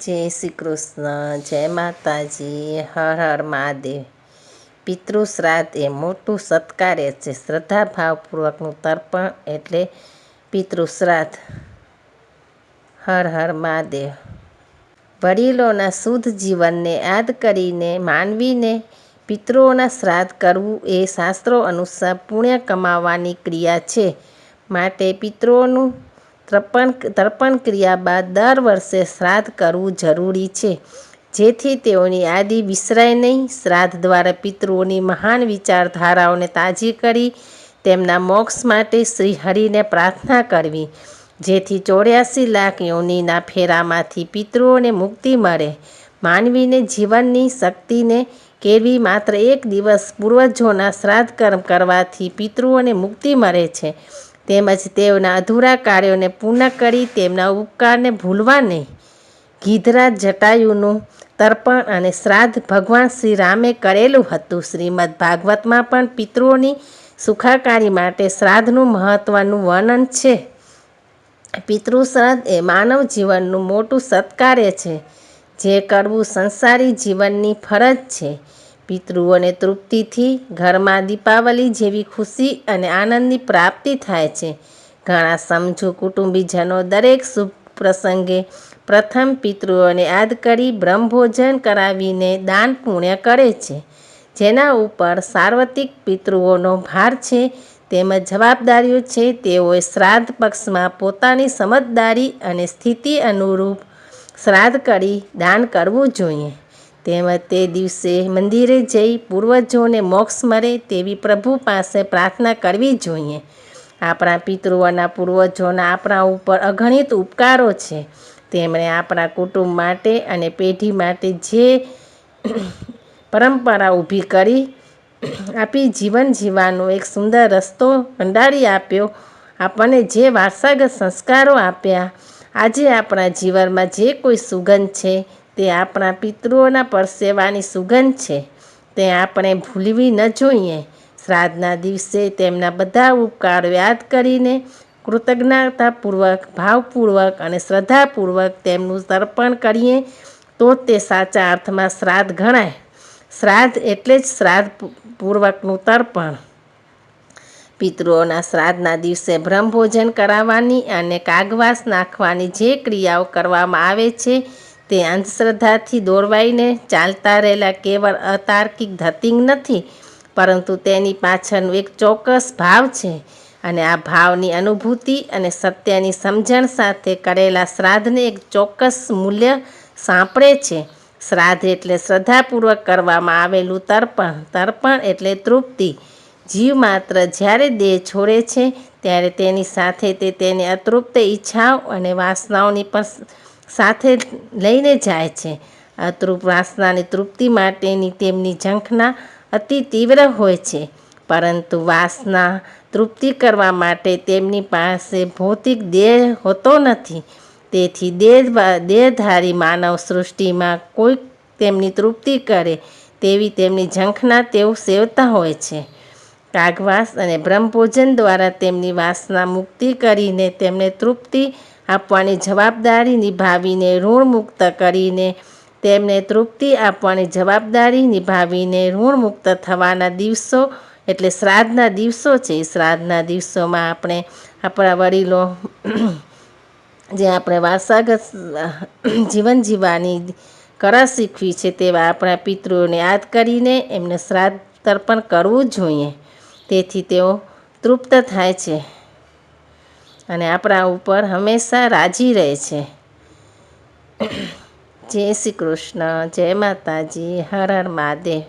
જય શ્રી કૃષ્ણ, જય માતાજી, હર હર મહાદેવ. પિતૃ શ્રાદ્ધ એ મોટું સત્કાર્ય છે. શ્રદ્ધાભાવપૂર્વકનું તર્પણ એટલે પિતૃ શ્રાદ્ધ. હર હર મહાદેવ. વડીલોના શુદ્ધ જીવનને યાદ કરીને, માનવીને પિતૃઓના શ્રાદ્ધ કરવું એ શાસ્ત્રો અનુસાર પુણ્ય કમાવાની ક્રિયા છે. માટે પિતૃઓનું તર્પણ તર્પણ ક્રિયા બાદ દર વર્ષે શ્રાદ્ધ કરવું જરૂરી છે. જેથી તેઓની યાદી વિસરાય નહીં. શ્રાદ્ધ દ્વારા પિતૃઓની મહાન વિચારધારાઓને તાજી કરી, તેમના મોક્ષ માટે શ્રી હરિને પ્રાર્થના કરવી. જેથી ચોર્યાસી લાખ યોનિના ફેરામાંથી પિતૃઓને મુક્તિ મળે. માનવીને જીવનની શક્તિને કેળવી માત્ર એક દિવસ પૂર્વજોના શ્રાદ્ધ કર્મ કરવાથી પિતૃઓને મુક્તિ મળે છે. તેમજ તેઓના અધૂરા કાર્યોને પૂર્ણ કરી તેમના ઉપકારને ભૂલવા નહીં ગીધરા જટાયુનું તર્પણ અને શ્રાદ્ધ ભગવાન શ્રી રામે કરેલું હતું. શ્રીમદ ભાગવતમાં પણ પિતૃઓની સુખાકારી માટે શ્રાદ્ધનું મહત્ત્વનું વર્ણન છે. પિતૃ એ માનવ જીવનનું મોટું સત્કાર્ય છે, જે કરવું સંસારી જીવનની ફરજ છે. પિતૃઓને તૃપ્તિથી ઘરમાં દીપાવલી જેવી ખુશી અને આનંદની પ્રાપ્તિ થાય છે. ઘણા સમજુ કુટુંબીજનો દરેક શુભ પ્રસંગે પ્રથમ પિતૃઓને યાદ કરી બ્રહ્મભોજન કરાવીને દાન પુણ્ય કરે છે. જેના ઉપર સાર્વત્રિક પિતૃઓનો ભાર છે તેમજ જવાબદારીઓ છે તેઓએ શ્રાદ્ધ પક્ષમાં પોતાની સમજદારી અને સ્થિતિ અનુરૂપ શ્રાદ્ધ કરી દાન કરવું જોઈએ. તેમજ તે દિવસે મંદિરે જઈ પૂર્વજોને મોક્ષ મળે તેવી પ્રભુ પાસે પ્રાર્થના કરવી જોઈએ. આપણા પિતૃઓના પૂર્વજોના આપણા ઉપર અગણિત ઉપકારો છે. તેમણે આપણા કુટુંબ માટે અને પેઢી માટે જે પરંપરા ઊભી કરી આપી જીવન જીવવાનો એક સુંદર રસ્તો કંડારી આપ્યો. આપણને જે વારસાગત સંસ્કારો આપ્યા, આજે આપણા જીવનમાં જે કોઈ સુગંધ છે તે આપણા પિતૃઓના પરસેવાની સુગંધ છે. તે આપણે ભૂલવી ન જોઈએ. શ્રાદ્ધના દિવસે તેમના બધા ઉપકારો યાદ કરીને કૃતજ્ઞતાપૂર્વક, ભાવપૂર્વક અને શ્રદ્ધાપૂર્વક તેમનું તર્પણ કરીએ તો તે સાચા અર્થમાં શ્રાદ્ધ ગણાય. શ્રાદ્ધ એટલે જ શ્રાદ્ધ પૂર્વકનું તર્પણ. પિતૃઓના શ્રાદ્ધના દિવસે બ્રહ્મભોજન કરાવવાની અને કાગવાસ નાખવાની જે ક્રિયાઓ કરવામાં આવે છે તે અંધશ્રદ્ધાથી દોરવાઈને ચાલતા રહેલા કેવળ અતાર્કિક ધતિંગ નથી, પરંતુ તેની પાછળનું એક ચોક્કસ ભાવ છે અને આ ભાવની અનુભૂતિ અને સત્યની સમજણ સાથે કરેલા શ્રાદ્ધને એક ચોક્કસ મૂલ્ય સાંપડે છે. શ્રાદ્ધ એટલે શ્રદ્ધાપૂર્વક કરવામાં આવેલું તર્પણ. તર્પણ એટલે તૃપ્તિ. જીવ માત્ર જ્યારે દેહ છોડે છે, ત્યારે તેની સાથે તે તેની અતૃપ્ત ઈચ્છાઓ અને વાસનાઓની પણ સાથે લઈને જાય છે. અતૃપ વાસનાની તૃપ્તિ માટેની તેમની ઝંખના અતિ તીવ્ર હોય છે. પરંતુ વાસના તૃપ્તિ કરવા માટે તેમની પાસે ભૌતિક દેહ હોતો નથી. તેથી દેહ દેહધારી માનવ સૃષ્ટિમાં કોઈક તેમની તૃપ્તિ કરે તેવી તેમની ઝંખના તેઓ સેવતા હોય છે. કાગવાસ અને બ્રહ્મભોજન દ્વારા તેમની વાસના મુક્તિ કરીને તેમને તૃપ્તિ આપવાની જવાબદારી નિભાવીને ઋણમુક્ત કરીને તેમને તૃપ્તિ આપવાની જવાબદારી નિભાવીને ઋણમુક્ત થવાના દિવસો એટલે શ્રાદ્ધના દિવસો છે. શ્રાદ્ધના દિવસોમાં આપણે આપણા વડીલો જે આપણે વારસાગત જીવન જીવવાની કળા શીખવી છે તેવા આપણા પિતૃઓને યાદ કરીને એમને શ્રાદ્ધ તર્પણ કરવું જોઈએ. તેથી તેઓ તૃપ્ત થાય છે. અને આપણા ઉપર હંમેશા રાજી રહે છે. જય શ્રી કૃષ્ણ, જય માતાજી, હર હર મહાદેવ.